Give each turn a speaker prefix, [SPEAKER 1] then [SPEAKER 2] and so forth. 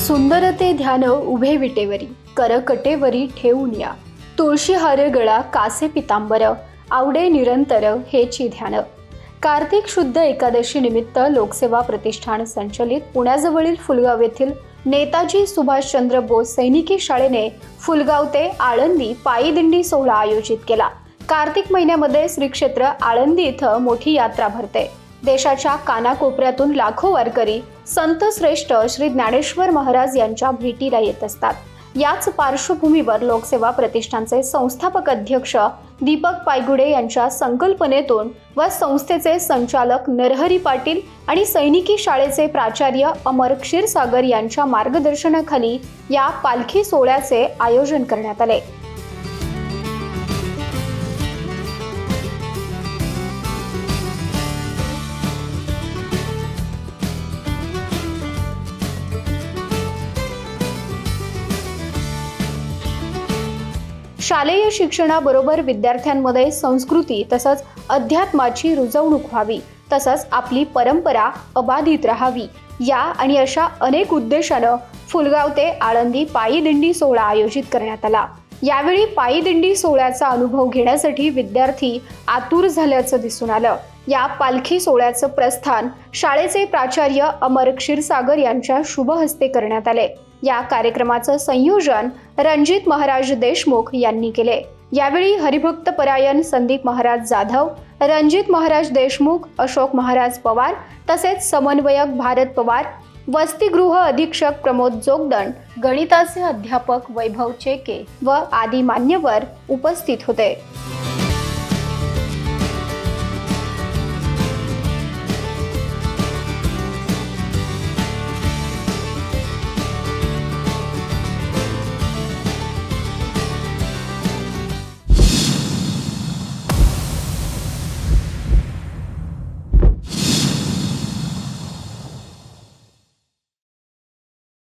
[SPEAKER 1] सुंदरते ध्यान उभे विटेवरी करकटेवरी ठेवून या. तुळशी हर गळा कासे पितांबर आवडे निरंतर हेची ध्यान. कार्तिक शुद्ध एकादशी निमित्त लोकसेवा प्रतिष्ठान संचलित पुण्याजवळील फुलगाव येथील नेताजी सुभाषचंद्र बोस सैनिकी शाळेने फुलगाव ते आळंदी पायी दिंडी सोहळा आयोजित केला. कार्तिक महिन्यामध्ये श्री क्षेत्र आळंदी इथं मोठी यात्रा भरते. देशाच्या कानाकोपऱ्यातून लाखो वारकरी संत श्रेष्ठ श्री ज्ञानेश्वर महाराज यांच्या भेटीला येत असतात. याच पार्श्वभूमीवर लोकसेवा प्रतिष्ठानचे संस्थापक अध्यक्ष दीपक पायगुडे यांच्या संकल्पनेतून व संस्थेचे संचालक नरहरी पाटील आणि सैनिकी शाळेचे प्राचार्य अमर क्षीरसागर यांच्या मार्गदर्शनाखाली या पालखी सोहळ्याचे आयोजन करण्यात आले. शालेय शिक्षणाबरोबर विद्यार्थ्यांमध्ये संस्कृती तसंच अध्यात्माची रुजवणूक व्हावी तसंच आपली परंपरा अबाधित राहावी. या आणि अशा अनेक उद्देशानं फुलगाव ते आळंदी पायी दिंडी सोहळा आयोजित करण्यात आला. यावेळी पायी दिंडी सोहळ्याचा अनुभव घेण्यासाठी विद्यार्थी आतुर झाल्याचं दिसून आलं. या पालखी सोहळ्याचं प्रस्थान शाळेचे प्राचार्य अमर क्षीरसागर यांच्या शुभ हस्ते करण्यात आले. या कार्यक्रमाचं संयोजन रणजित महाराज देशमुख यांनी केले. यावेळी हरिभक्त परायण संदीप महाराज जाधव रणजित महाराज देशमुख अशोक महाराज पवार तसेच समन्वयक भारत पवार वसतिगृह अधीक्षक प्रमोद जोगदंड गणिताचे अध्यापक वैभव चेके व आदी मान्यवर उपस्थित होते.